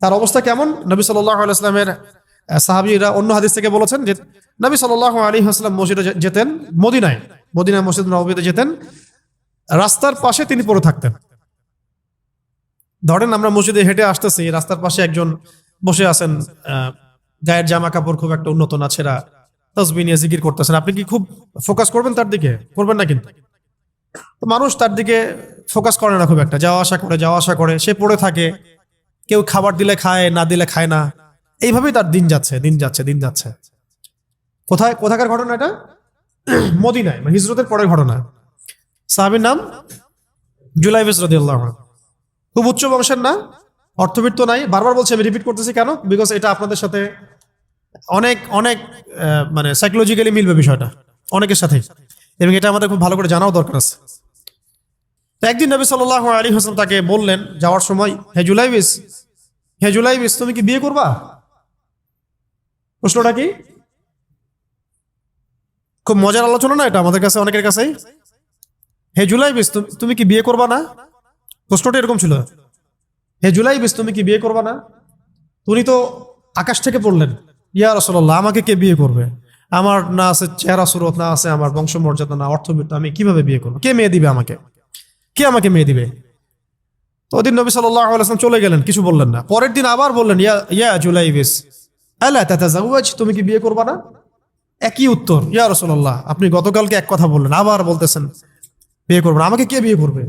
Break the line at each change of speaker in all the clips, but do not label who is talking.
তার অবস্থা কেমন নবী সাল্লাহ সাহাবিরা অন্য হাদিস থেকে বলেছেন যে নবী সাল্লাহ আলী আসলাম মসজিদে যেতেন মদিনায় মদিনায় মসজিদ নবীতে যেতেন রাস্তার পাশে তিনি পড়ে থাকতেন ধরেন আমরা মসজিদে হেঁটে আসতেছি রাস্তার পাশে একজন বসে আছেন গায়ের জামা কাপড় খুব একটা উন্নত না ছেঁড়া তসবি নিয়ে জিকির করতেছেন আপনি কি খুব ফোকাস করবেন তার দিকে করবেন না কিন্তু মানুষ তার দিকে ফোকাস করে না খুব একটা যাওয়া আসা করে যাওয়া আসা করে সে পড়ে থাকে কেউ খাবার দিলে খায় না দিলে খায় না এইভাবেই তার দিন যাচ্ছে দিন যাচ্ছে দিন যাচ্ছে কোথায় কোথাকার ঘটনা এটা মদিনায় মানে হিজরতের পরের ঘটনা সাহাবির নাম জুলাই বিসরদুল্লাহ খুব উচ্চ বংশের না অর্থবিত্ত নাই বারবার বলছি আমি রিপিট করতেছি কেন বিকজ এটা আপনাদের সাথে অনেক অনেক মানে সাইকোলজিক্যালি মিলবে বিষয়টা অনেকের সাথে এবং এটা আমাদের খুব ভালো করে জানাও দরকার আছে একদিন নবী সাল আলী হোসেন তাকে বললেন যাওয়ার সময় হে জুলাইবিস হে জুলাই বিস তুমি কি বিয়ে করবা প্রশ্নটা কি খুব মজার আলোচনা না এটা আমাদের কাছে অনেকের কাছেই হে জুলাই বিস তুমি কি বিয়ে করবা না প্রশ্নটা এরকম ছিল হে জুলাই বিশ তুমি কি বিয়ে করবা না উনি তো আকাশ থেকে পড়লেন ইয়া রসল্লাহ আমাকে কে বিয়ে করবে আমার না আছে চেহারা সুরত না আছে আমার বংশমর্যাদা না অর্থবিত্ত আমি কিভাবে বিয়ে করবো কে মেয়ে দিবে আমাকে কে আমাকে মেয়ে দিবে তো ওদিন নবী সাল্লাহ চলে গেলেন কিছু বললেন না পরের দিন আবার বললেন ইয়া ইয়া জুলাইবিস তুমি কি বিয়ে করবা না একই উত্তর ইয়া রসল্লাহ আপনি গতকালকে এক কথা বললেন আবার বলতেছেন বিয়ে করবেন আমাকে কে বিয়ে করবে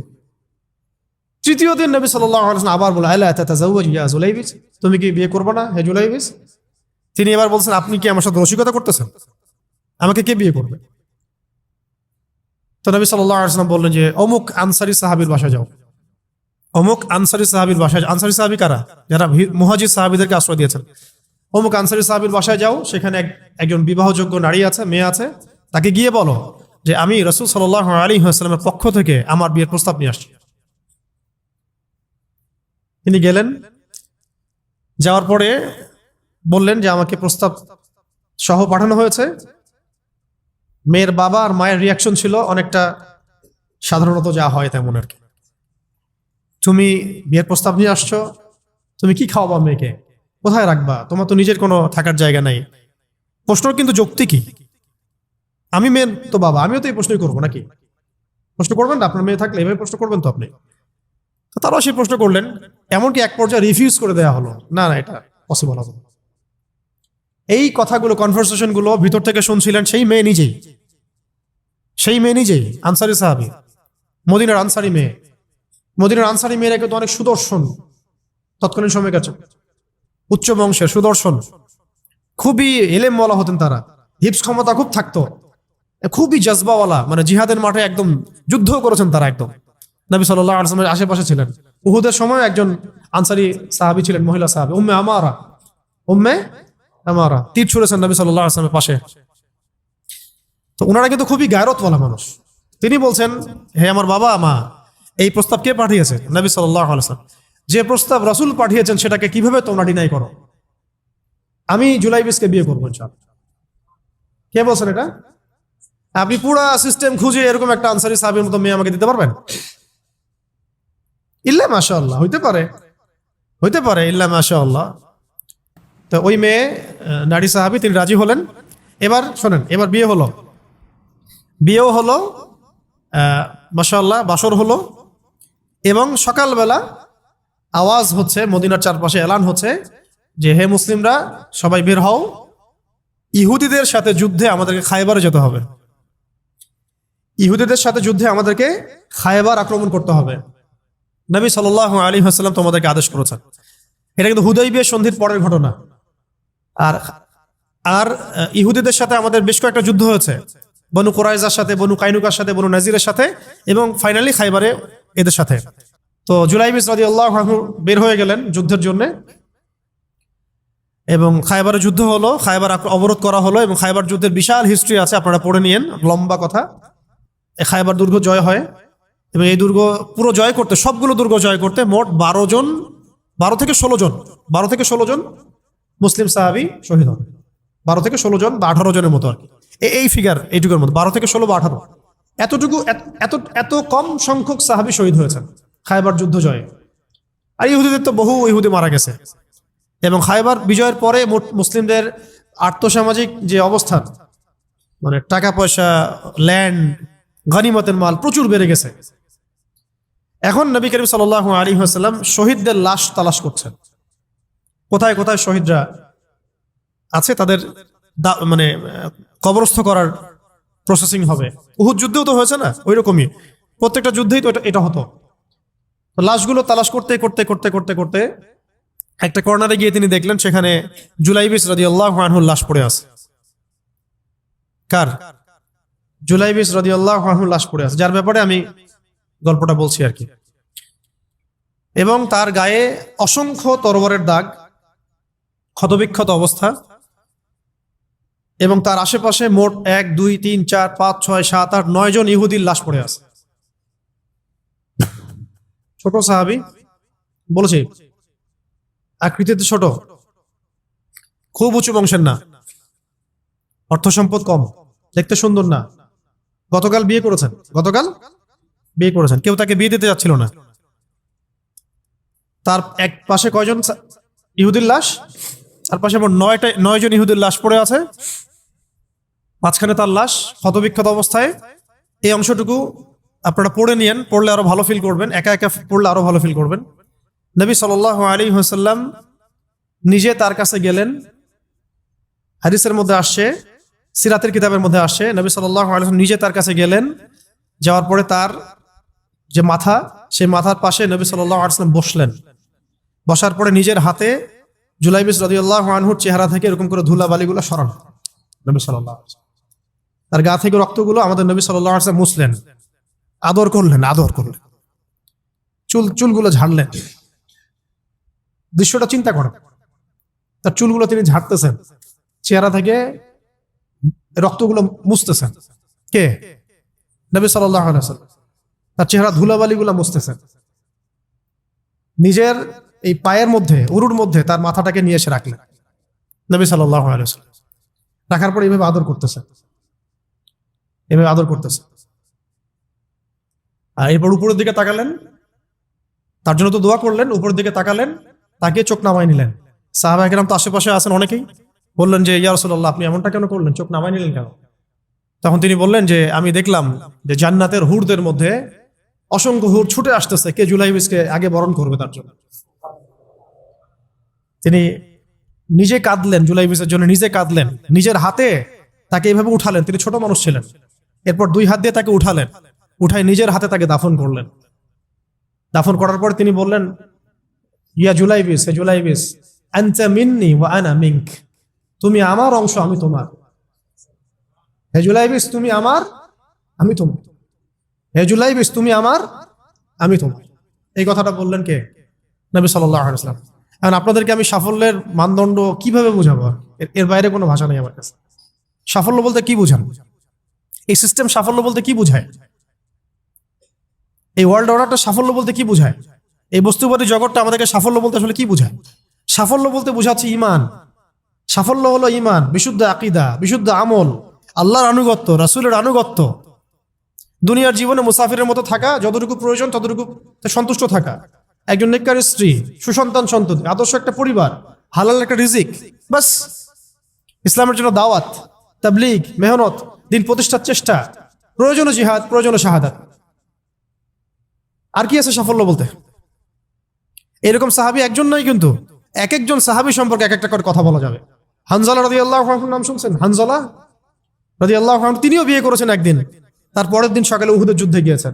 তৃতীয় দিন নবী সাল্লাহ আবার বললেন আল্লাহ তাতা জাউয়াজ তুমি কি বিয়ে করবা না হে জুলাইবিস তিনি এবার বলছেন আপনি কি আমার সাথে রসিকতা করতেছেন আমাকে কে বিয়ে করবে তো নবী সাল্লাম বললেন যে অমুক আনসারি সাহাবির বাসা যাও অমুক আনসারি সাহাবির বাসায় আনসারি সাহাবি কারা যারা মুহাজির সাহাবিদেরকে আশ্রয় দিয়েছেন অমুক আনসারি সাহাবির বাসায় যাও সেখানে একজন বিবাহযোগ্য নারী আছে মেয়ে আছে তাকে গিয়ে বলো যে আমি রসুল সাল আলী হাসলামের পক্ষ থেকে আমার বিয়ের প্রস্তাব নিয়ে আসছি তিনি গেলেন যাওয়ার পরে বললেন যে আমাকে প্রস্তাব সহ পাঠানো হয়েছে মেয়ের বাবা আর মায়ের রিয়াকশন ছিল অনেকটা সাধারণত যা হয় তেমন আর কি তুমি বিয়ের প্রস্তাব নিয়ে আসছো তুমি কি খাওয়াবা মেয়েকে কোথায় রাখবা তোমার তো নিজের কোনো থাকার জায়গা নাই প্রশ্ন কিন্তু যুক্তি কি আমি মেয়ে তো বাবা আমিও তো এই প্রশ্নই করবো নাকি প্রশ্ন করবেন না আপনার মেয়ে থাকলে এভাবে প্রশ্ন করবেন তো আপনি তো তারাও সেই প্রশ্ন করলেন এমনকি এক পর্যায়ে রিফিউজ করে দেওয়া হলো না না এটা পসিবল হবে এই কথাগুলো কনভারসেশনগুলো ভিতর থেকে শুনছিলেন সেই মেয়ে নিজেই সেই মেয়ে নিজেই আনসারি সাহাবি মদিনার আনসারি মেয়ে মদিনার আনসারি মেয়েরা কিন্তু অনেক সুদর্শন তৎকালীন সময় কাছে উচ্চ বংশের সুদর্শন খুবই এলেম বলা হতেন তারা হিপস ক্ষমতা খুব থাকতো খুবই জজবাওয়ালা মানে জিহাদের মাঠে একদম যুদ্ধ করেছেন তারা একদম নবী সাল্লাহ আসলামের আশেপাশে ছিলেন উহুদের সময় একজন আনসারি সাহাবি ছিলেন মহিলা সাহাবি উম্মে আমারা উম্মে আমারা তীর ছুড়েছেন নবী সাল্লাহ আসলামের পাশে তো ওনারা কিন্তু খুবই গায়রতওয়ালা মানুষ তিনি বলছেন হে আমার বাবা মা এই প্রস্তাব কে পাঠিয়েছে নবী সাল্লাম যে প্রস্তাব রসুল পাঠিয়েছেন সেটাকে কিভাবে তোমরা ডিনাই করো আমি কে বিয়ে করবো কে বলছেন এটা আপনি পুরা সিস্টেম খুঁজে এরকম একটা আনসারি সাহেবের মতো মেয়ে আমাকে দিতে পারবেন ইল্লা মাশাল্লাহ হইতে পারে হইতে পারে ইল্লা মাশাল্লাহ তো ওই মেয়ে নারী সাহাবি তিনি রাজি হলেন এবার শোনেন এবার বিয়ে হলো বিয়েও হলো মাশাল্লাহ বাসর হলো এবং সকালবেলা আওয়াজ হচ্ছে মদিনার চারপাশে এলান হচ্ছে যে হে মুসলিমরা সবাই বের হও ইহুদিদের সাথে যুদ্ধে আমাদেরকে খায়বারে যেতে হবে ইহুদিদের সাথে যুদ্ধে আমাদেরকে খায়বার আক্রমণ করতে হবে নবী সাল আলী হাসলাম তোমাদেরকে আদেশ করেছেন এটা কিন্তু হুদয়বিয়া সন্ধির পরের ঘটনা আর আর ইহুদিদের সাথে আমাদের বেশ কয়েকটা যুদ্ধ হয়েছে বনু কোরাইজার সাথে বনু কাইনুকার সাথে বনু নাজিরের সাথে এবং ফাইনালি খাইবারে এদের সাথে তো জুলাই মিস রাজি আল্লাহ বের হয়ে গেলেন যুদ্ধের জন্য এবং খাইবারের যুদ্ধ হলো খাইবার অবরোধ করা হলো এবং খাইবার যুদ্ধের বিশাল হিস্ট্রি আছে আপনারা পড়ে নিয়েন লম্বা কথা খাইবার দুর্গ জয় হয় এবং এই দুর্গ পুরো জয় করতে সবগুলো দুর্গ জয় করতে মোট বারো জন বারো থেকে ষোলো জন বারো থেকে ষোলো জন মুসলিম সাহাবি শহীদ হন বারো থেকে ষোলো জন বা আঠারো জনের মতো আর কি এই ফিগার এইটুকুর মধ্যে বারো থেকে ষোলো বা আঠারো এতটুকু এত এত কম সংখ্যক সাহাবি শহীদ হয়েছেন খায়বার যুদ্ধ জয়ে আর ইহুদিদের তো বহু ইহুদি মারা গেছে এবং খায়বার বিজয়ের পরে মুসলিমদের আর্থসামাজিক যে অবস্থান মানে টাকা পয়সা ল্যান্ড গানিমতের মাল প্রচুর বেড়ে গেছে এখন নবী করিম সাল আলী হাসাল্লাম শহীদদের লাশ তালাশ করছেন কোথায় কোথায় শহীদরা আছে তাদের মানে কবরস্থ করার প্রসেসিং হবে উহুদ যুদ্ধেও তো হয়েছে না ওই রকমই প্রত্যেকটা যুদ্ধেই তো এটা এটা হতো লাশগুলো তালাশ করতে করতে করতে করতে করতে একটা কর্নারে গিয়ে তিনি দেখলেন সেখানে জুলাইবিস রাজি আল্লাহ আনহুর লাশ পড়ে আছে কার জুলাইবিস রাজি আল্লাহ আনহুর লাশ পড়ে আছে যার ব্যাপারে আমি গল্পটা বলছি আর কি এবং তার গায়ে অসংখ্য তরবারের দাগ ক্ষতবিক্ষত অবস্থা এবং তার আশেপাশে মোট এক দুই তিন চার পাঁচ ছয় সাত আট নয় জন ইহুদির লাশ পড়ে আছে ছোট সাহাবি বলেছি আকৃতিতে ছোট খুব উঁচু বংশের না অর্থ সম্পদ কম দেখতে সুন্দর না গতকাল বিয়ে করেছেন গতকাল বিয়ে করেছেন কেউ তাকে বিয়ে দিতে যাচ্ছিল না তার এক পাশে কয়জন ইহুদির লাশ তার পাশে মোট নয়টা জন ইহুদের লাশ পড়ে আছে মাঝখানে তার লাশ ক্ষতবিক্ষত অবস্থায় এই অংশটুকু আপনারা পড়ে নিয়েন পড়লে আরো ভালো ফিল করবেন একা একা পড়লে আরো ভালো ফিল করবেন নবী সাল আলী হাসাল্লাম নিজে তার কাছে গেলেন হাদিসের মধ্যে আসছে সিরাতের কিতাবের মধ্যে আসছে নবী সাল্লাহ আলী নিজে তার কাছে গেলেন যাওয়ার পরে তার যে মাথা সেই মাথার পাশে নবী সাল্লাম বসলেন বসার পরে নিজের হাতে জুলাইবিস রদিউল্লাহ আনহুর চেহারা থেকে এরকম করে ধুলা বালিগুলো সরান নবী সাল্লাহ তার গা থেকে রক্তগুলো আমাদের নবী সাল্লাহ আসলাম মুসলেন আদর করলেন আদর করলেন চুল চুলগুলো ঝাড়লেন দৃশ্যটা চিন্তা করেন তার চুলগুলো তিনি ঝাড়তেছেন চেহারা থেকে রক্তগুলো মুছতেছেন কে নবী সাল্লাহ তার চেহারা ধুলাবালিগুলো মুছতেছেন নিজের এই পায়ের মধ্যে উরুর মধ্যে তার মাথাটাকে নিয়ে এসে রাখলেন নবী সাল্লাম রাখার পর এভাবে আদর করতেছে এভাবে আদর করতেছে আর এরপর উপরের দিকে তাকালেন তার জন্য তো দোয়া করলেন উপরের দিকে তাকালেন তাকে চোখ নামাই নিলেন সাহাবাহ কিরাম তো আশেপাশে আছেন অনেকেই বললেন যে ইয়া রসল্লাহ আপনি এমনটা কেন করলেন চোখ নামাই নিলেন কেন তখন তিনি বললেন যে আমি দেখলাম যে জান্নাতের হুরদের মধ্যে অসংখ্য হুর ছুটে আসতেছে কে জুলাই বিশকে আগে বরণ করবে তার জন্য তিনি নিজে কাঁদলেন জুলাই মিসের জন্য নিজে কাঁদলেন নিজের হাতে তাকে এইভাবে উঠালেন তিনি ছোট মানুষ ছিলেন এরপর দুই হাত দিয়ে তাকে উঠালেন উঠাই নিজের হাতে তাকে দাফন করলেন দাফন করার পর তিনি বললেন ইয়া জুলাইবিস হে জুলাইবিস আনচা মিন্নি ওয়া আনা মিঙ্ক তুমি আমার অংশ আমি তোমার হে জুলাইবিস তুমি আমার আমি তোমার হে জুলাইবিস তুমি আমার আমি তোমার এই কথাটা বললেন কে নবী সাল্লাহ আলাইসালাম এখন আপনাদেরকে আমি সাফল্যের মানদণ্ড কিভাবে বোঝাবো এর বাইরে কোনো ভাষা নেই আমার কাছে সাফল্য বলতে কি বোঝান এই সিস্টেম সাফল্য বলতে কি বোঝায় এই ওয়ার্ল্ড অর্ডারটা সাফল্য বলতে কি বোঝায় এই বস্তুবাদী জগৎটা আমাদেরকে সাফল্য বলতে আসলে কি বোঝায় সাফল্য বলতে বোঝাচ্ছে ইমান সাফল্য হলো ইমান বিশুদ্ধ আকিদা বিশুদ্ধ আমল আল্লাহর আনুগত্য রাসুলের আনুগত্য দুনিয়ার জীবনে মুসাফিরের মতো থাকা যতটুকু প্রয়োজন ততটুকু সন্তুষ্ট থাকা একজন নেককার স্ত্রী সুসন্তান সন্ততি আদর্শ একটা পরিবার হালাল একটা রিজিক বাস ইসলামের জন্য দাওয়াত তাবলিগ মেহনত দিন প্রতিষ্ঠার চেষ্টা প্রয়োজনে জিহাদ প্রয়োজনে শাহাদাত আর কি আছে সাফল্য বলতে এরকম সাহাবি একজন নয় কিন্তু এক একজন সাহাবি সম্পর্কে এক একটা করে কথা বলা যাবে হানজালা রাজি আল্লাহ নাম শুনছেন হানজালা রাজি আল্লাহ তিনিও বিয়ে করেছেন একদিন তার পরের দিন সকালে উহুদের যুদ্ধে গিয়েছেন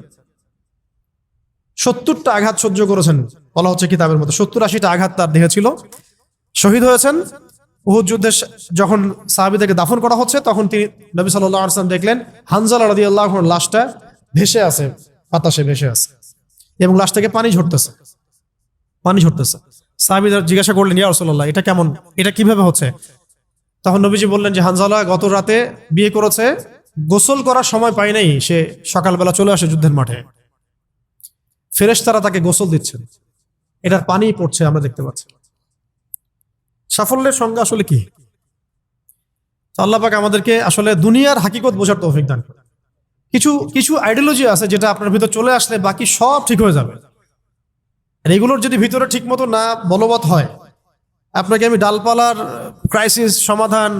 সত্তরটা আঘাত সহ্য করেছেন বলা হচ্ছে কিতাবের মতো সত্তর আশিটা আঘাত তার দেহে ছিল শহীদ হয়েছেন উহুদ যুদ্ধে যখন সাহাবিদেরকে দাফন করা হচ্ছে তখন তিনি নবী সাল্লাহ আসলাম দেখলেন হানজাল রাজি আল্লাহ লাশটা ভেসে আছে বাতাসে ভেসে আছে এবং লাশ থেকে পানি ঝরতেছে পানি ঝরতেছে সাহাবিদা জিজ্ঞাসা করলেন ইয়া রসল্লাহ এটা কেমন এটা কিভাবে হচ্ছে তখন নবীজি বললেন যে হানজালা গত রাতে বিয়ে করেছে গোসল করার সময় পায় নাই সে সকালবেলা চলে আসে যুদ্ধের মাঠে তারা তাকে গোসল দিচ্ছেন এটার পানি পড়ছে আমরা দেখতে পাচ্ছি সাফল্যের সংজ্ঞা আসলে কি আল্লাপাক আমাদেরকে আসলে দুনিয়ার হাকিকত বোঝার তৌফিক দান করে কিছু কিছু আইডিয়োলজি আছে যেটা আপনার ভিতর চলে আসলে বাকি সব ঠিক হয়ে যাবে আর এগুলোর যদি ভিতরে ঠিক মতো না বলবৎ হয় আপনাকে আমি ডালপালার ক্রাইসিস সমাধান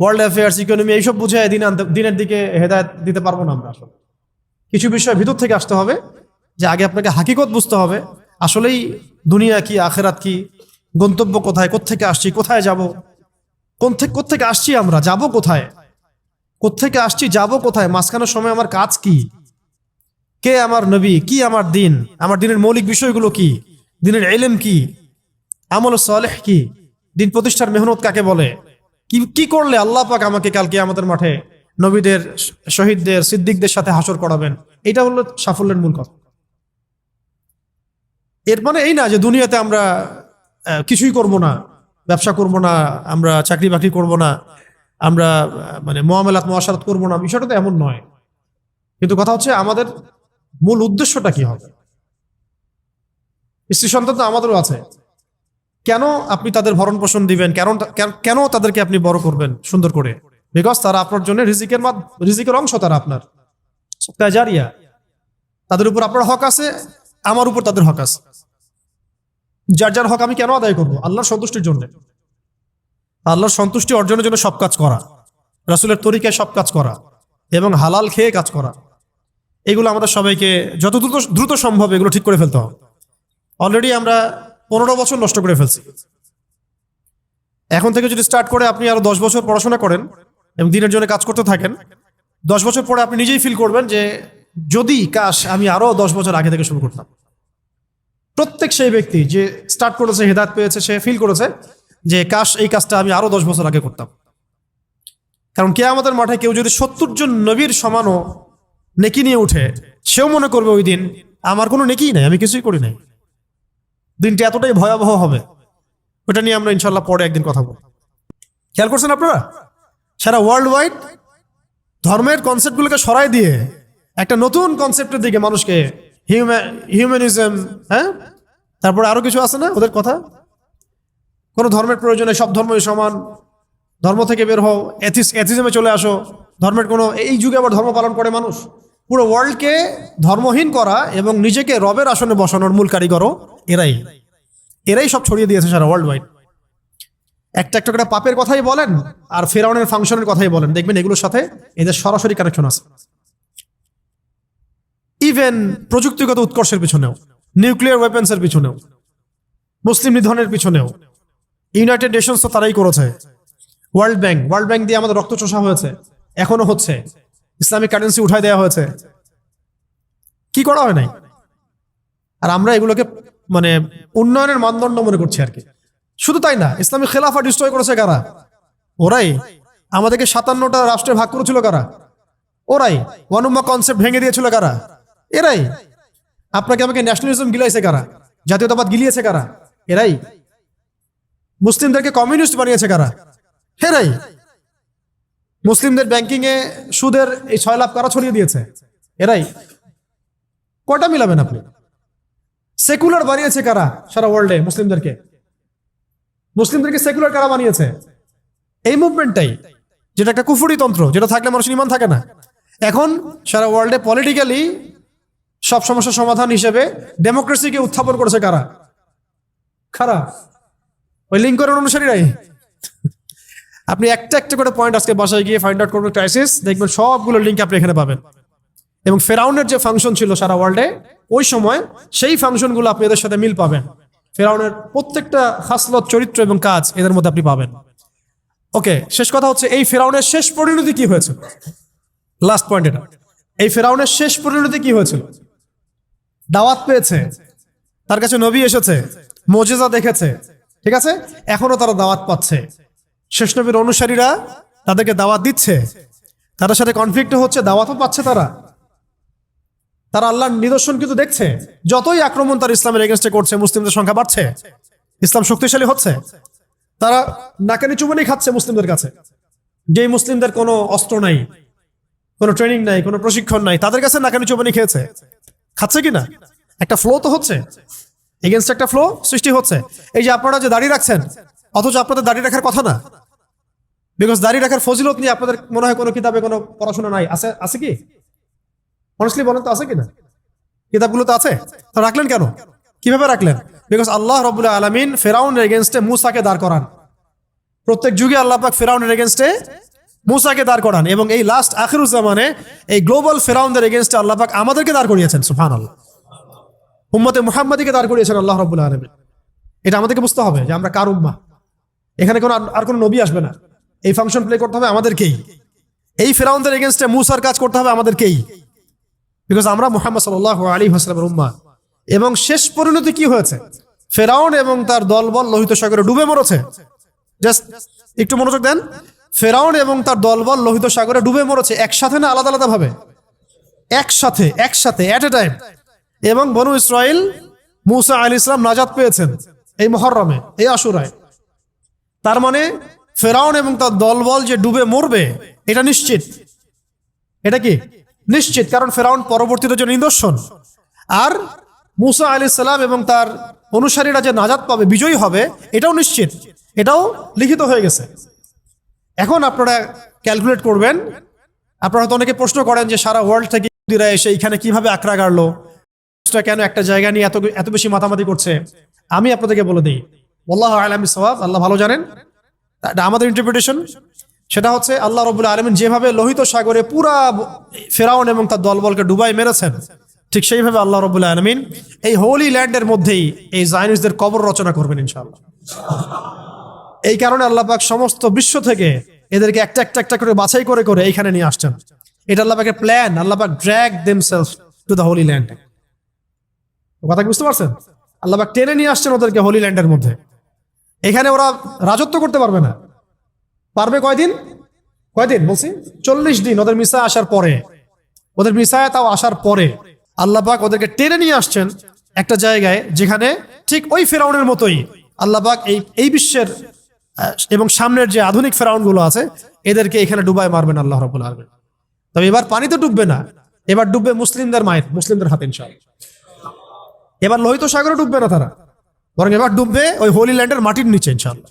ওয়ার্ল্ড অ্যাফেয়ার্স ইকোনমি এইসব বুঝে দিন দিনের দিকে হেদায়ত দিতে পারবো না আমরা আসলে কিছু বিষয় ভিতর থেকে আসতে হবে যে আগে আপনাকে হাকিকত বুঝতে হবে আসলেই দুনিয়া কি আখেরাত কি গন্তব্য কোথায় কোথেকে আসছি কোথায় যাব কোন থেকে কোথেকে আসছি আমরা যাব কোথায় কোথেকে আসছি যাব কোথায় মাঝখানের সময় আমার কাজ কি কে আমার নবী কি আমার দিন আমার দিনের মৌলিক বিষয়গুলো কি দিনের এলেম কি আমল সালেহ কি দিন প্রতিষ্ঠার মেহনত কাকে বলে কি কি করলে আল্লাহ পাক আমাকে কালকে আমাদের মাঠে নবীদের শহীদদের সিদ্দিকদের সাথে হাসর করাবেন এটা হলো সাফল্যের মূল কথা এর মানে এই না যে দুনিয়াতে আমরা কিছুই করব না ব্যবসা করব না আমরা চাকরি বাকরি করব না আমরা মানে মহামেলাত মহাসারাত করবো না বিষয়টা তো এমন নয় কিন্তু কথা হচ্ছে আমাদের মূল উদ্দেশ্যটা কি হবে স্ত্রী সন্তান তো আমাদেরও আছে কেন আপনি তাদের ভরণ পোষণ দিবেন কেন কেন তাদেরকে আপনি বড় করবেন সুন্দর করে বিকজ তারা আপনার জন্য রিজিকের রিজিকের অংশ তারা আপনার জারিয়া তাদের উপর আপনার হক আছে আমার উপর তাদের হক আছে যার যার হক আমি কেন আদায় করবো আল্লাহর সন্তুষ্টির জন্য আল্লাহর সন্তুষ্টি অর্জনের জন্য সব কাজ করা রাসুলের তরিকায় সব কাজ করা এবং হালাল খেয়ে কাজ করা এগুলো আমাদের সবাইকে যত দ্রুত দ্রুত সম্ভব এগুলো ঠিক করে ফেলতে হবে অলরেডি আমরা পনেরো বছর নষ্ট করে ফেলছি এখন থেকে যদি স্টার্ট করে আপনি আরো দশ বছর পড়াশোনা করেন এবং দিনের জন্য কাজ করতে থাকেন দশ বছর পরে আপনি নিজেই ফিল করবেন যে যদি কাশ আমি আরও দশ বছর আগে থেকে শুরু করতাম প্রত্যেক সেই ব্যক্তি যে স্টার্ট করেছে হেদায়ত পেয়েছে সে ফিল করেছে যে কাশ এই কাজটা আমি আরও দশ বছর আগে করতাম কারণ কে আমাদের মাঠে কেউ যদি সত্তর জন নবীর সমানও নেকি নিয়ে উঠে সেও মনে করবে ওই দিন আমার কোনো নেকি নাই আমি কিছুই করি নাই দিনটি এতটাই ভয়াবহ হবে ওটা নিয়ে আমরা ইনশাল্লাহ পরে একদিন কথা বলব খেয়াল করছেন আপনারা সারা ওয়ার্ল্ড ওয়াইড ধর্মের কনসেপ্টগুলোকে সরাই দিয়ে একটা নতুন কনসেপ্টের দিকে মানুষকে হিউম্যানিজম হ্যাঁ তারপরে আরও কিছু আছে না ওদের কথা কোনো ধর্মের প্রয়োজনে সব ধর্মই সমান ধর্ম থেকে বের হও অ্যাথিস অ্যাথিজমে চলে আসো ধর্মের কোনো এই যুগে আবার ধর্ম পালন করে মানুষ পুরো ওয়ার্ল্ডকে ধর্মহীন করা এবং নিজেকে রবের আসনে বসানোর মূল কারিগরও এরাই এরাই সব ছড়িয়ে দিয়েছে সারা ওয়ার্ল্ড ওয়াইড একটা একটা করে পাপের কথাই বলেন আর ফেরাউনের ফাংশনের কথাই বলেন দেখবেন এগুলোর সাথে এদের সরাসরি কানেকশন আছে ইভেন প্রযুক্তিগত উৎকর্ষের পিছনেও নিউক্লিয়ার ওয়েপেন্সের পিছনেও মুসলিম নিধনের পিছনেও ইউনাইটেড নেশনস তো তারাই করেছে ওয়ার্ল্ড ব্যাংক ওয়ার্ল্ড ব্যাংক দিয়ে আমাদের রক্ত চষা হয়েছে এখনো হচ্ছে ইসলামিক কারেন্সি উঠায় দেওয়া হয়েছে কি করা হয় নাই আর আমরা এগুলোকে মানে উন্নয়নের মানদণ্ড মনে করছি আর কি শুধু তাই না ইসলামিক খেলাফা ডিস্ট্রয় করেছে কারা ওরাই আমাদেরকে সাতান্নটা রাষ্ট্রে ভাগ করেছিল কারা ওরাই ওয়ানুম্মা কনসেপ্ট ভেঙে দিয়েছিল কারা এরাই আপনাকে আমাকে ন্যাশনালিজম গিলাইছে কারা জাতীয়তাবাদ গিলিয়েছে কারা এরাই মুসলিমদেরকে কমিউনিস্ট বানিয়েছে কারা হেরাই মুসলিমদের ব্যাংকিংয়ে সুদের এই ছয় লাভ কারা ছড়িয়ে দিয়েছে এরাই কটা মিলাবেন আপনি সেকুলার বানিয়েছে কারা সারা ওয়ার্ল্ডে মুসলিমদেরকে মুসলিমদেরকে সেকুলার কারা বানিয়েছে এই মুভমেন্টটাই যেটা একটা কুফুরি তন্ত্র যেটা থাকলে মানুষের ইমান থাকে না এখন সারা ওয়ার্ল্ডে পলিটিক্যালি সব সমস্যার সমাধান হিসেবে ডেমোক্রেসিকে উত্থাপন করেছে কারা খারা ওই অনুসারী অনুসারীরাই আপনি একটা একটা করে পয়েন্ট আজকে বাসায় গিয়ে ফাইন্ড আউট করবেন ক্রাইসিস দেখবেন সবগুলো লিঙ্ক আপনি এখানে পাবেন এবং ফেরাউনের যে ফাংশন ছিল সারা ওয়ার্ল্ডে ওই সময় সেই ফাংশনগুলো আপনি এদের সাথে মিল পাবেন ফেরাউনের প্রত্যেকটা খাসলত চরিত্র এবং কাজ এদের মধ্যে আপনি পাবেন ওকে শেষ কথা হচ্ছে এই ফেরাউনের শেষ পরিণতি কি হয়েছে লাস্ট পয়েন্ট এটা এই ফেরাউনের শেষ পরিণতি কি হয়েছিল দাওয়াত পেয়েছে তার কাছে নবী এসেছে মজেজা দেখেছে ঠিক আছে এখনও তারা দাওয়াত পাচ্ছে শেষ নবীর অনুসারীরা তাদেরকে দাওয়াত দিচ্ছে তাদের সাথে কনফ্লিক্ট হচ্ছে দাওয়াতও পাচ্ছে তারা তারা আল্লাহর নিদর্শন কিন্তু দেখছে যতই আক্রমণ তার ইসলামের এগেনস্টে করছে মুসলিমদের সংখ্যা বাড়ছে ইসলাম শক্তিশালী হচ্ছে তারা নাকানি চুমানি খাচ্ছে মুসলিমদের কাছে যেই মুসলিমদের কোনো অস্ত্র নাই কোনো ট্রেনিং নাই কোনো প্রশিক্ষণ নাই তাদের কাছে নাকানি চুমানি খেয়েছে খাচ্ছে কি না একটা ফ্লো তো হচ্ছে এগেনস্ট একটা ফ্লো সৃষ্টি হচ্ছে এই যে আপনারা যে দাঁড়িয়ে রাখছেন অথচ আপনাদের দাঁড়িয়ে রাখার কথা না বিকজ দাঁড়িয়ে রাখার ফজিলত নিয়ে আপনাদের মনে হয় কোনো কিতাবে কোনো পড়াশোনা নাই আছে আছে কি অনেস্টলি বলেন তো আছে কি না কিতাবগুলো তো আছে তো রাখলেন কেন কিভাবে রাখলেন বিকজ আল্লাহ রবুল্লাহ আলমিন ফেরাউন এগেনস্টে মুসাকে দাঁড় করান প্রত্যেক যুগে আল্লাহ পাক ফেরাউনের এগেনস্টে মুসাকে দাঁড় করান এবং এই লাস্ট আখিরুজ্জামানে এই গ্লোবাল ফেরাউনদের এগেনস্টে আল্লাহাক আমাদেরকে দাঁড় করিয়েছেন সুফান আল্লাহ উম্মতে মুহাম্মাদিকে দাঁড় করিয়েছেন আল্লাহ রবুল্লা আলমিন এটা আমাদেরকে বুঝতে হবে যে আমরা কার উম্মা এখানে কোনো আর কোনো নবী আসবে না এই ফাংশন প্লে করতে হবে আমাদেরকেই এই ফেরাউনদের এগেনস্টে মুসার কাজ করতে হবে আমাদেরকেই বিকজ আমরা মোহাম্মদ সাল আলী হাসলামের উম্মা এবং শেষ পরিণতি কি হয়েছে ফেরাউন এবং তার দলবল লোহিত সাগরে ডুবে মরেছে জাস্ট একটু মনোযোগ দেন ফেরাউন এবং তার দলবল লোহিত সাগরে ডুবে মরেছে একসাথে না আলাদা আলাদাভাবে একসাথে একসাথে অ্যাট এ টাইম এবং বনু ইসরায়েল মুসা আল ইসলাম নাজাদ পেয়েছেন এই মহরমে এই আশুরায় তার মানে ফেরাউন এবং তার দলবল যে ডুবে মরবে এটা নিশ্চিত এটা কি নিশ্চিত কারণ ফেরাউন পরবর্তীতে যে নিদর্শন আর মুসা আল ইসলাম এবং তার অনুসারীরা যে নাজাদ পাবে বিজয়ী হবে এটাও নিশ্চিত এটাও লিখিত হয়ে গেছে এখন আপনারা ক্যালকুলেট করবেন আপনারা হয়তো অনেকে প্রশ্ন করেন যে সারা ওয়ার্ল্ড থেকে ইহুদিরা এসে এখানে কিভাবে আঁকড়া গাড়লো কেন একটা জায়গা নিয়ে এত এত বেশি মাতামাতি করছে আমি আপনাদেরকে বলে দিই আল্লাহ আলম সবাব আল্লাহ ভালো জানেন আমাদের ইন্টারপ্রিটেশন সেটা হচ্ছে আল্লাহ রবুল আলমিন যেভাবে লোহিত সাগরে পুরা ফেরাউন এবং তার দলবলকে ডুবাই মেরেছেন ঠিক সেইভাবে আল্লাহ রবুল্লা আলমিন এই হোলি ল্যান্ডের মধ্যেই এই জাইনিসদের কবর রচনা করবেন ইনশাআল্লাহ এই কারণে আল্লাপাক সমস্ত বিশ্ব থেকে এদেরকে একটা একটা একটা করে বাছাই করে করে এইখানে নিয়ে আসছেন এটা আল্লাপাকের প্ল্যান আল্লাপাক drag themselves to the holy land কথা বুঝতে পারছেন আল্লাপাক টেনে নিয়ে আসছেন ওদেরকে হোলি ল্যান্ডের মধ্যে এখানে ওরা রাজত্ব করতে পারবে না পারবে কয়দিন কয়দিন বলছি চল্লিশ দিন ওদের মিসায় আসার পরে ওদের মিসায় তাও আসার পরে আল্লাপাক ওদেরকে টেনে নিয়ে আসছেন একটা জায়গায় যেখানে ঠিক ওই ফেরাউনের মতোই আল্লাপাক এই এই বিশ্বের এবং সামনের যে আধুনিক ফেরাউনগুলো আছে এদেরকে এখানে ডুবাই মারবেন আল্লাহ রবুল আলমিন তবে এবার পানিতে ডুববে না এবার ডুববে মুসলিমদের মায়ের মুসলিমদের হাতে ইনশাল এবার লোহিত সাগরে ডুববে না তারা বরং এবার ডুববে ওই হোলি ল্যান্ডের মাটির নিচে ইনশাল্লাহ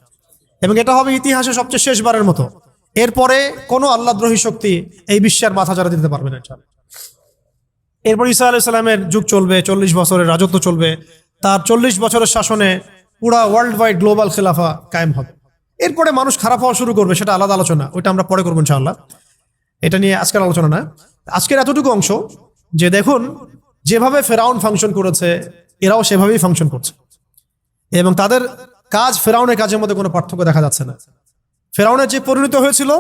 এবং এটা হবে ইতিহাসে সবচেয়ে শেষবারের মতো এরপরে কোনো আল্লাহদ্রোহী শক্তি এই বিশ্বের মাথা চারা দিতে পারবে না এরপর ইসা আলাইসাল্লামের যুগ চলবে চল্লিশ বছরের রাজত্ব চলবে তার চল্লিশ বছরের শাসনে পুরা ওয়ার্ল্ড ওয়াইড গ্লোবাল খেলাফা কায়েম হবে এরপরে মানুষ খারাপ হওয়া শুরু করবে সেটা আলাদা আলোচনা ওইটা আমরা পরে করবো ইনশাআল্লাহ এটা নিয়ে আজকের আলোচনা না আজকের এতটুকু অংশ যে দেখুন যেভাবে ফেরাউন ফাংশন করেছে এরাও সেভাবেই ফাংশন করছে এবং তাদের কাজ ফেরাউনের কাজের মধ্যে কোনো পার্থক্য দেখা যাচ্ছে না ফেরাউনের যে পরিণত হয়েছিল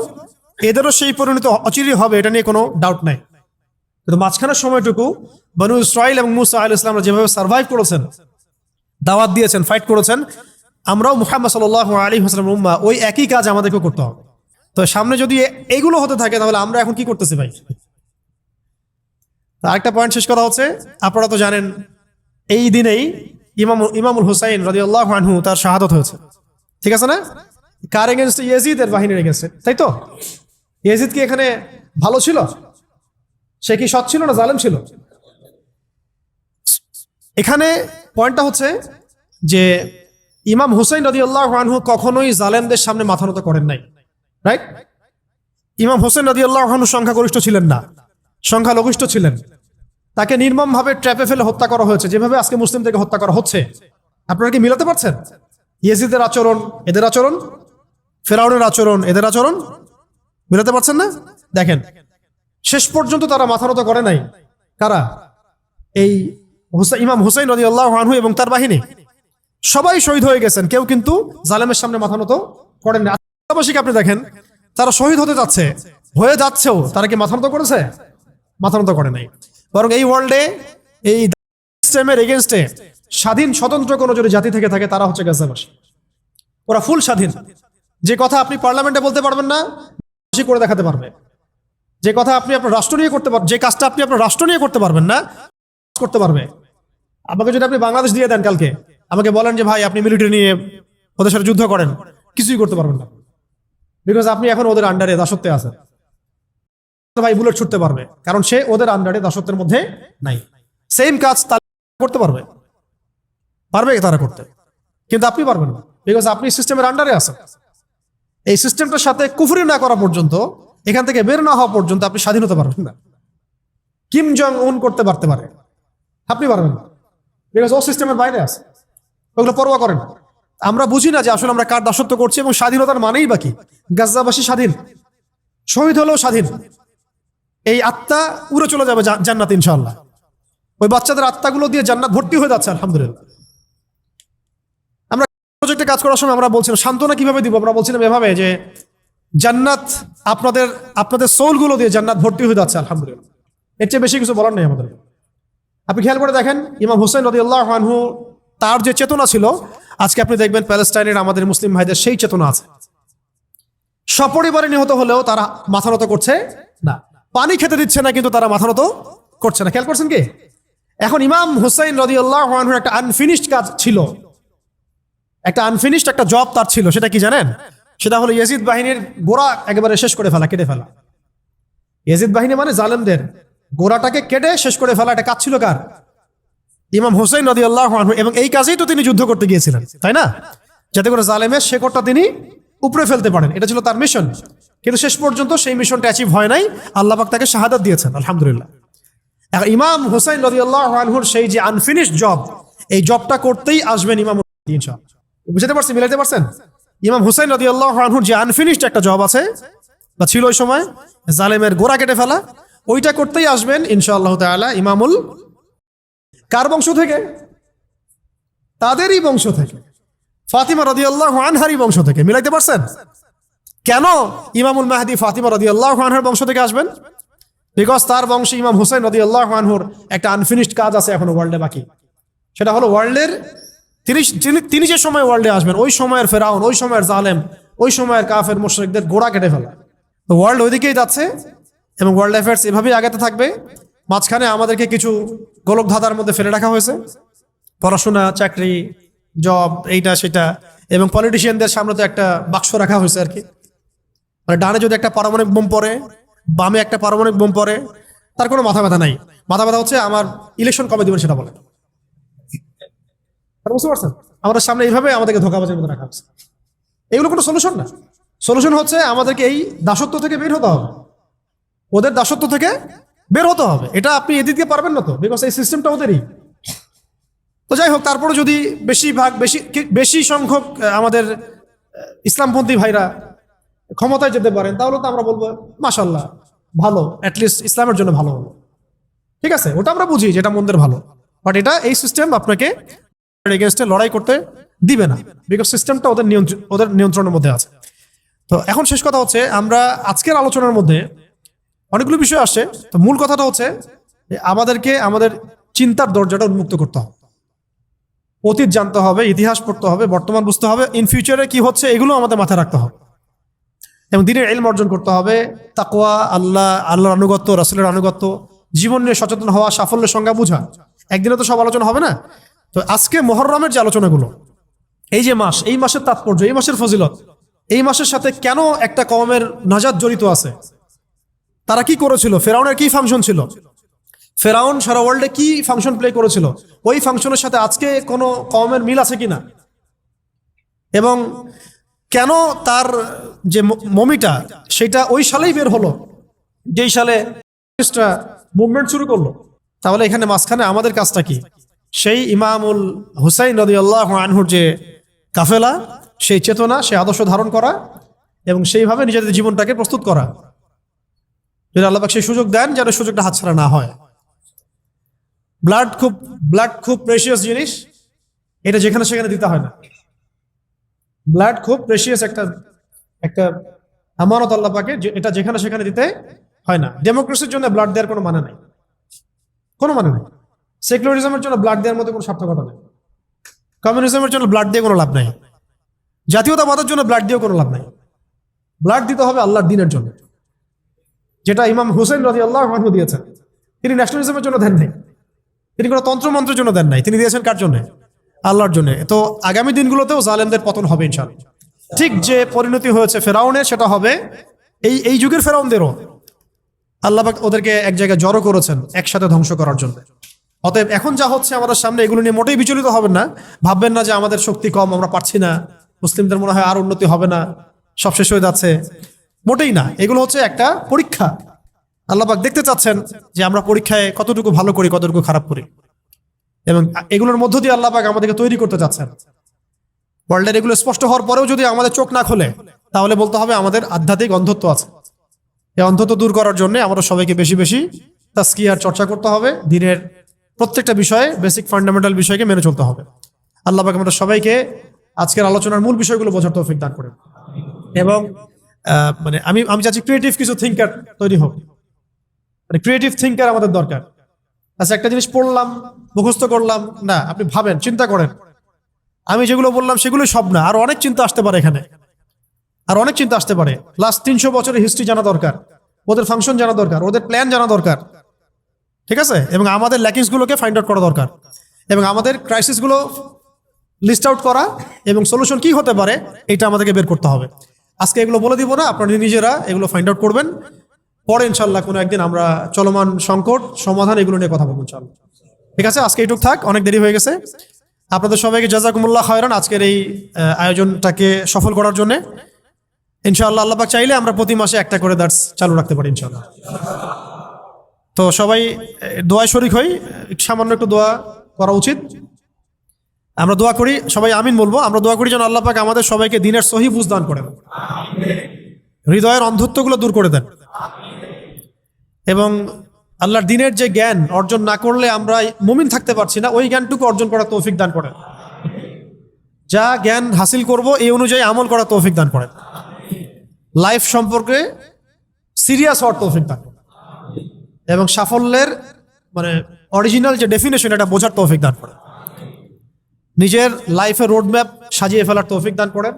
এদেরও সেই পরিণত অচিরই হবে এটা নিয়ে কোনো ডাউট নাই কিন্তু মাঝখানের সময়টুকু বনু ইসরায়েল এবং মুসা আল ইসলামরা যেভাবে সার্ভাইভ করেছেন দাওয়াত দিয়েছেন ফাইট করেছেন আমরাও মুহাম্মদ সাল আলী হাসলাম উম্মা ওই একই কাজ আমাদেরকে করতে হবে তো সামনে যদি এগুলো হতে থাকে তাহলে আমরা এখন কি করতেছি ভাই আরেকটা পয়েন্ট শেষ করা হচ্ছে আপনারা তো জানেন এই দিনেই ইমাম ইমামুল হুসাইন আল্লাহ আনহু তার শাহাদত হয়েছে ঠিক আছে না কার এগেনস্টে ইয়েজিদ এর বাহিনী রেগেছে তাই তো ইয়েজিদ কি এখানে ভালো ছিল সে কি সৎ ছিল না জালেম ছিল এখানে পয়েন্টটা হচ্ছে যে ইমাম হুসাইন রদি আল্লাহ কখনোই জালেমদের সামনে মাথা নত করেন নাই রাইট ইমাম হোসেন রদি আল্লাহ সংখ্যাগরিষ্ঠ ছিলেন না সংখ্যালঘিষ্ঠ ছিলেন তাকে নির্মমভাবে ট্র্যাপে ফেলে হত্যা করা হয়েছে যেভাবে আজকে মুসলিমদেরকে হত্যা করা হচ্ছে আপনারা কি মিলাতে পারছেন ইয়েজিদের আচরণ এদের আচরণ ফেরাউনের আচরণ এদের আচরণ মিলাতে পারছেন না দেখেন শেষ পর্যন্ত তারা মাথানত করে নাই কারা এই ইমাম হুসাইন রদি আল্লাহ এবং তার বাহিনী সবাই শহীদ হয়ে গেছেন কেউ কিন্তু জালেমের সামনে মাথা নত করেন আশেপাশে আপনি দেখেন তারা শহীদ হতে যাচ্ছে হয়ে যাচ্ছেও তারা কি মাথা নত করেছে মাথা নত করে নাই বরং এই ওয়ার্ল্ডে এই সিস্টেমের এগেনস্টে স্বাধীন স্বতন্ত্র কোনো যদি জাতি থেকে থাকে তারা হচ্ছে গাজাবাসী ওরা ফুল স্বাধীন যে কথা আপনি পার্লামেন্টে বলতে পারবেন না করে দেখাতে পারবে যে কথা আপনি আপনার রাষ্ট্র নিয়ে করতে পারবেন যে কাজটা আপনি আপনার রাষ্ট্র নিয়ে করতে পারবেন না করতে পারবে আমাকে যদি আপনি বাংলাদেশ দিয়ে দেন কালকে আমাকে বলেন যে ভাই আপনি মিলিটারি নিয়ে ওদের সাথে যুদ্ধ করেন কিছুই করতে পারবেন না বিকজ আপনি এখন ওদের আন্ডারে দাসত্বে আছেন ভাই বুলেট ছুটতে পারবে কারণ সে ওদের আন্ডারে দাসত্বের মধ্যে নাই সেম কাজ করতে পারবে পারবে তারা করতে কিন্তু আপনি পারবেন না বিকজ আপনি সিস্টেমের আন্ডারে আছেন এই সিস্টেমটার সাথে কুফুরি না করা পর্যন্ত এখান থেকে বের না হওয়া পর্যন্ত আপনি স্বাধীন হতে পারবেন না কিম জং উন করতে পারতে পারে আপনি পারবেন না বিকজ ও সিস্টেমের বাইরে আছে ওগুলো পরোয়া করেন আমরা বুঝি না যে আসলে আমরা কার দাসত্ব করছি এবং স্বাধীনতার মানেই বাকি গাজাবাসী স্বাধীন শহীদ হলেও স্বাধীন এই আত্মা উড়ে চলে যাবে জান্নাত ইনশাল্লাহ ওই বাচ্চাদের আত্মাগুলো দিয়ে জান্নাত ভর্তি হয়ে যাচ্ছে আলহামদুলিল্লাহ আমরা প্রজেক্টে কাজ করার সময় আমরা বলছিলাম সান্ত্বনা কিভাবে দিব আমরা বলছিলাম এভাবে যে জান্নাত আপনাদের আপনাদের সোলগুলো দিয়ে জান্নাত ভর্তি হয়ে যাচ্ছে আলহামদুলিল্লাহ এর চেয়ে বেশি কিছু বলার নেই আমাদের আপনি খেয়াল করে দেখেন ইমাম হোসেন রদিউল্লাহ আনহু তার যে চেতনা ছিল আজকে আপনি দেখবেন প্যালেস্টাইনের আমাদের মুসলিম ভাইদের সেই চেতনা আছে সপরিবারে নিহত হলেও তারা মাথা নত করছে না পানি খেতে দিচ্ছে না কিন্তু তারা মাথা নত করছে না খেয়াল করছেন কি এখন ইমাম হুসাইন রদিউল্লাহ আনহুর একটা আনফিনিশড কাজ ছিল একটা আনফিনিশড একটা জব তার ছিল সেটা কি জানেন সেটা হলো ইয়াজিদ বাহিনীর গোড়া একেবারে শেষ করে ফেলা কেটে ফেলা ইয়াজিদ বাহিনী মানে জালেমদের গোড়াটাকে কেটে শেষ করে ফেলা এটা কাজ ছিল কার ইমাম হুসেন নদী আল্লাহ এবং এই কাজেই তো তিনি যুদ্ধ করতে গিয়েছিলেন তাই না যাতে করে জালেমের শেকড়টা তিনি উপরে ফেলতে পারেন এটা ছিল তার মিশন কিন্তু শেষ পর্যন্ত সেই মিশনটা অ্যাচিভ হয় নাই আল্লাহবাক তাকে শাহাদাত দিয়েছেন আলহামদুলিল্লাহ এখন ইমাম হুসাইন নদী আল্লাহ সেই যে আনফিনিশ জব এই জবটা করতেই আসবেন ইমাম বুঝতে পারছেন মিলাইতে পারছেন ইমাম হুসাইন নদী আল্লাহ আনহুর যে আনফিনিশড একটা জব আছে বা ছিল ওই সময় জালেমের গোড়া কেটে ফেলা ওইটা করতেই আসবেন আল্লাহ তালা ইমামুল কার বংশ থেকে তাদেরই বংশ থেকে ফাতিমা রদি আনহারি বংশ থেকে মিলাইতে পারছেন কেন ইমামুল মাহাদি ফাতিমা রদি আল্লাহ আনহার বংশ থেকে আসবেন বিকজ তার বংশে ইমাম হোসেন রদি আল্লাহ আনহুর একটা আনফিনিশড কাজ আছে এখনো ওয়ার্ল্ডে বাকি সেটা হলো ওয়ার্ল্ডের তিরিশ তিনি যে সময় ওয়ার্ল্ডে আসবেন ওই সময়ের ফেরাউন ওই সময়ের জালেম ওই সময়ের কাফের মোশরেকদের গোড়া কেটে ফেলা তো ওয়ার্ল্ড ওইদিকেই যাচ্ছে এবং ওয়ার্ল্ড অ্যাফেয়ার্স এভাবেই আগাতে থাকবে মাঝখানে আমাদেরকে কিছু গোলক ধাঁধার মধ্যে ফেলে রাখা হয়েছে পড়াশোনা চাকরি জব এইটা সেটা এবং পলিটিশিয়ানদের সামনে তো একটা বাক্স রাখা হয়েছে আর কি মানে ডানে যদি একটা পারমাণবিক বোম পড়ে বামে একটা পারমাণবিক বোম পড়ে তার কোনো মাথা ব্যথা নাই মাথা ব্যথা হচ্ছে আমার ইলেকশন কবে দেবেন সেটা বলে বুঝতে পারছেন আমাদের সামনে এইভাবে আমাদেরকে ধোকাবাজের মধ্যে রাখা হচ্ছে এগুলো কোনো সলিউশন না সলিউশন হচ্ছে আমাদেরকে এই দাসত্ব থেকে বের হতে হবে ওদের দাসত্ব থেকে বের হতে হবে এটা আপনি এ দিতে পারবেন না তো বিকজ এই সিস্টেমটা ওদেরই তো যাই হোক তারপরে যদি বেশিরভাগ বেশি বেশি সংখ্যক আমাদের ইসলামপন্থী ভাইরা ক্ষমতায় যেতে পারেন তাহলে তো আমরা বলবো মাসাল্লাহ ভালো অ্যাটলিস্ট ইসলামের জন্য ভালো হলো ঠিক আছে ওটা আমরা বুঝি যেটা মন্দের ভালো বাট এটা এই সিস্টেম আপনাকে এগেনস্টে লড়াই করতে দিবে না বিকজ সিস্টেমটা ওদের নিয়ন্ত্রণ ওদের নিয়ন্ত্রণের মধ্যে আছে তো এখন শেষ কথা হচ্ছে আমরা আজকের আলোচনার মধ্যে অনেকগুলো বিষয় আসে তো মূল কথাটা হচ্ছে আমাদেরকে আমাদের চিন্তার দরজাটা উন্মুক্ত করতে হবে অতীত জানতে হবে ইতিহাস পড়তে হবে বর্তমান বুঝতে হবে ইন ফিউচারে কি হচ্ছে এগুলো আমাদের মাথায় রাখতে হবে এবং দিনের এলম অর্জন করতে হবে তাকোয়া আল্লাহ আল্লাহর আনুগত্য রাসুলের আনুগত্য জীবন নিয়ে সচেতন হওয়া সাফল্যের সংজ্ঞা বোঝা একদিনে তো সব আলোচনা হবে না তো আজকে মহরমের যে আলোচনাগুলো এই যে মাস এই মাসের তাৎপর্য এই মাসের ফজিলত এই মাসের সাথে কেন একটা কমের নাজাদ জড়িত আছে তারা কি করেছিল ফেরাউনের কি ফাংশন ছিল ফেরাউন সারা ওয়ার্ল্ডে কি ফাংশন প্লে করেছিল ওই ফাংশনের সাথে আজকে কোনো কমের মিল আছে কি না এবং কেন তার যে মমিটা সেটা ওই সালেই বের হলো যেই সালে মুভমেন্ট শুরু করলো তাহলে এখানে মাঝখানে আমাদের কাজটা কি সেই ইমামুল হুসাইন রদি আল্লাহ আনহুর যে কাফেলা সেই চেতনা সে আদর্শ ধারণ করা এবং সেইভাবে নিজেদের জীবনটাকে প্রস্তুত করা যদি আল্লাহ সেই সুযোগ দেন যেন সুযোগটা হাতছাড়া না হয় ব্লাড খুব ব্লাড খুব প্রেশিয়াস জিনিস এটা যেখানে সেখানে দিতে হয় না ব্লাড খুব প্রেশিয়াস একটা একটা আমানত আল্লাপাকে এটা যেখানে সেখানে দিতে হয় না ডেমোক্রেসির জন্য ব্লাড দেওয়ার কোনো মানে নাই কোনো মানে নেই সেকুলারিজমের জন্য ব্লাড দেওয়ার মতো কোনো সার্থকতা নেই কমিউনিজমের জন্য ব্লাড দিয়ে কোনো লাভ নাই জাতীয়তাবাদের জন্য ব্লাড দিয়েও কোনো লাভ নাই ব্লাড দিতে হবে আল্লাহর দিনের জন্য যেটা ইমাম হুসেন রাজি আল্লাহ দিয়েছেন তিনি ন্যাশনালিজমের জন্য দেন নাই তিনি কোনো তন্ত্রমন্ত্রের জন্য দেন নাই তিনি দিয়েছেন কার জন্য আল্লাহর জন্য তো আগামী দিনগুলোতেও জালেমদের পতন হবে ইনশাল্লাহ ঠিক যে পরিণতি হয়েছে ফেরাউনের সেটা হবে এই এই যুগের ফেরাউনদেরও আল্লাহবাক ওদেরকে এক জায়গায় জড়ো করেছেন একসাথে ধ্বংস করার জন্য অতএব এখন যা হচ্ছে আমাদের সামনে এগুলো নিয়ে মোটেই বিচলিত হবেন না ভাববেন না যে আমাদের শক্তি কম আমরা পারছি না মুসলিমদের মনে হয় আর উন্নতি হবে না সব শেষ হয়ে যাচ্ছে মোটেই না এগুলো হচ্ছে একটা পরীক্ষা আল্লাহবাক দেখতে চাচ্ছেন যে আমরা পরীক্ষায় কতটুকু ভালো করি কতটুকু খারাপ করি এবং এগুলোর মধ্য দিয়ে আল্লাহবাক আমাদেরকে তৈরি করতে চাচ্ছেন ওয়ার্ল্ডের এগুলো স্পষ্ট হওয়ার পরেও যদি আমাদের চোখ না খোলে তাহলে বলতে হবে আমাদের আধ্যাত্মিক অন্ধত্ব আছে এই অন্ধত্ব দূর করার জন্য আমাদের সবাইকে বেশি বেশি তাস্কিয়ার চর্চা করতে হবে দিনের প্রত্যেকটা বিষয়ে বেসিক ফান্ডামেন্টাল বিষয়কে মেনে চলতে হবে আল্লাহবাক আমরা সবাইকে আজকের আলোচনার মূল বিষয়গুলো বোঝার তৌফিক দান করে এবং মানে আমি আমি চাচ্ছি ক্রিয়েটিভ কিছু থিঙ্কার তৈরি হোক মানে ক্রিয়েটিভ থিঙ্কার আমাদের দরকার আচ্ছা একটা জিনিস পড়লাম মুখস্থ করলাম না আপনি ভাবেন চিন্তা করেন আমি যেগুলো বললাম সেগুলো সব না আর অনেক চিন্তা আসতে পারে এখানে আর অনেক চিন্তা আসতে পারে লাস্ট তিনশো বছরের হিস্ট্রি জানা দরকার ওদের ফাংশন জানা দরকার ওদের প্ল্যান জানা দরকার ঠিক আছে এবং আমাদের ল্যাকিংসগুলোকে ফাইন্ড আউট করা দরকার এবং আমাদের ক্রাইসিসগুলো লিস্ট আউট করা এবং সলিউশন কি হতে পারে এটা আমাদেরকে বের করতে হবে আজকে এগুলো বলে দিব না আপনারা নিজেরা এগুলো ফাইন্ড আউট করবেন পরে ইনশাল্লাহ কোনো একদিন আমরা চলমান সংকট সমাধান এগুলো নিয়ে কথা বলবো চল ঠিক আছে আজকে এইটুক থাক অনেক দেরি হয়ে গেছে আপনাদের সবাইকে জাজাকুমুল্লাহ হয়রান আজকের এই আয়োজনটাকে সফল করার জন্যে ইনশাআল্লাহ আল্লাহ চাইলে আমরা প্রতি মাসে একটা করে দার্স চালু রাখতে পারি ইনশাআল্লাহ তো সবাই দোয়া শরিক হই সামান্য একটু দোয়া করা উচিত আমরা দোয়া করি সবাই আমিন বলবো আমরা দোয়া করি যেন আল্লাহ পাক আমাদের সবাইকে দিনের সহি দান করেন হৃদয়ের অন্ধত্বগুলো দূর করে দেন এবং আল্লাহর দিনের যে জ্ঞান অর্জন না করলে আমরা মুমিন থাকতে পারছি না ওই জ্ঞানটুকু অর্জন করা তৌফিক দান করেন যা জ্ঞান হাসিল করব এই অনুযায়ী আমল করা তৌফিক দান করেন লাইফ সম্পর্কে সিরিয়াস হওয়ার তৌফিক দান করেন এবং সাফল্যের মানে অরিজিনাল যে ডেফিনেশন এটা বোঝার তৌফিক দান করেন নিজের লাইফের রোডম্যাপ সাজিয়ে ফেলার তৌফিক দান করেন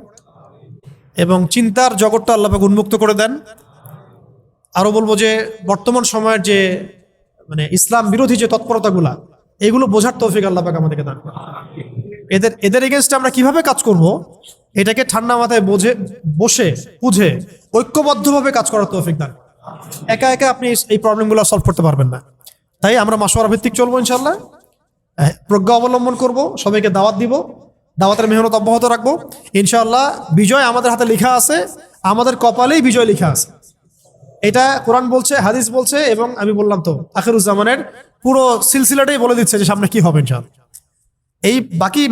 এবং চিন্তার জগৎটা আল্লাপাকে উন্মুক্ত করে দেন আরও বলবো যে বর্তমান সময়ের যে মানে ইসলাম বিরোধী যে তৎপরতাগুলা এগুলো বোঝার তৌফিক আল্লাপাকে আমাদেরকে দান করেন এদের এদের এগেনস্টে আমরা কিভাবে কাজ করব এটাকে ঠান্ডা মাথায় বোঝে বসে বুঝে ঐক্যবদ্ধভাবে কাজ করার তৌফিক দান একা একা আপনি এই প্রবলেমগুলো সলভ করতে পারবেন না তাই আমরা মাসোয়ারা ভিত্তিক চলবো ইনশাল্লাহ প্রজ্ঞা অবলম্বন করব সবাইকে দাওয়াত দিব দাওয়াতের মেহনত অব্যাহত রাখবো ইনশাআল্লাহ বিজয় আমাদের হাতে লেখা আছে আমাদের কপালেই বিজয় লেখা আছে এটা কোরআন বলছে হাদিস বলছে এবং আমি বললাম তো আখেরুজ্জামানের পুরো সিলসিলাটাই বলে দিচ্ছে যে সামনে কি হবে ইনশাআল্লাহ এই বাকি